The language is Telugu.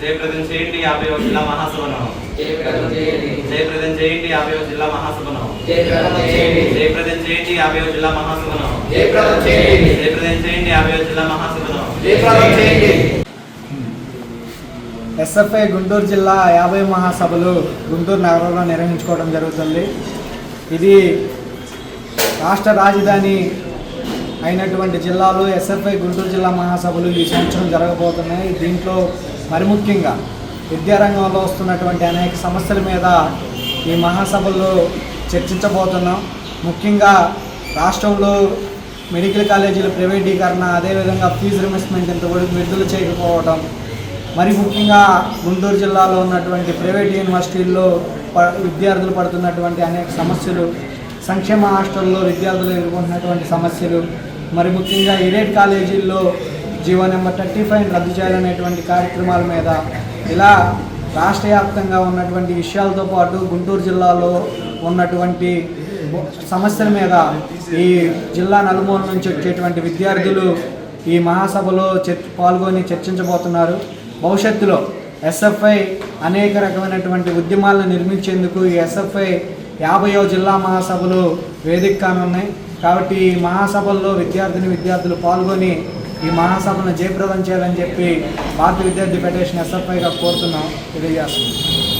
జయప్రదం చేయండి యాభై జిల్లా మహాసభను. జయప్రదం చేయండి. యాభై జిల్లా మహాసభను. జయప్రదం చేయండి. యాభై జిల్లా మహాసభను. జయప్రదం చేయండి. యాభై జిల్లా మహాసభను. ఎస్ఎఫ్ఐ గుంటూరు జిల్లా యాభై మహాసభలు గుంటూరు నగరంలో నిర్వహించుకోవడం జరుగుతుంది. ఇది రాష్ట్ర రాజధాని అయినటువంటి జిల్లాలో ఎస్ఎఫ్ఐ గుంటూరు జిల్లా మహాసభలు ఈ సంవత్సరం జరగబోతున్నాయి. దీంట్లో మరి ముఖ్యంగా విద్యారంగంలో వస్తున్నటువంటి అనేక సమస్యల మీద ఈ మహాసభల్లో చర్చించబోతున్నాం. ముఖ్యంగా రాష్ట్రంలో మెడికల్ కాలేజీల ప్రైవేటీకరణ అదేవిధంగా ఫీజు రిమెస్మెంట్ ఇంతవరకు విడుదల చేయకపోవడం మరి ముఖ్యంగా గుంటూరు జిల్లాలో ఉన్నటువంటి ప్రైవేట్ యూనివర్సిటీల్లో ప- విద్యార్థులు పడుతున్నటువంటి అనేక సమస్యలు సంక్షేమ హాస్టల్లో విద్యార్థులు ఎదుర్కొంటున్నటువంటి సమస్యలు మరి ముఖ్యంగా ఎయిడెడ్ కాలేజీల్లో జీవో నెంబర్ థర్టీ ఫైవ్ రద్దు చేయాలనేటువంటి కార్యక్రమాల మీద ఇలా రాష్ట్ర వ్యాప్తంగా ఉన్నటువంటి విషయాలతో పాటు గుంటూరు జిల్లాలో ఉన్నటువంటి సమస్యల మీద ఈ జిల్లా నలుమూల నుంచి వచ్చేటువంటి విద్యార్థులు ఈ మహాసభలో పాల్గొని చర్చించబోతున్నారు. భవిష్యత్తులో ఎస్ఎఫ్ఐ అనేక రకమైనటువంటి ఉద్యమాలను నిర్మించేందుకు ఈ ఎస్ఎఫ్ఐ యాభైవ జిల్లా మహాసభలు వేదిక కానున్నాయి కాబట్టి ఈ మహాసభల్లో విద్యార్థిని విద్యార్థులు పాల్గొని ఈ మహాసభను జయప్రదం చేయాలని చెప్పి భారత విద్యార్థి ఫెడరేషన్ ఎస్ఎఫ్ఐగా కోరుతున్నాం. తెలియజేస్తున్నాం.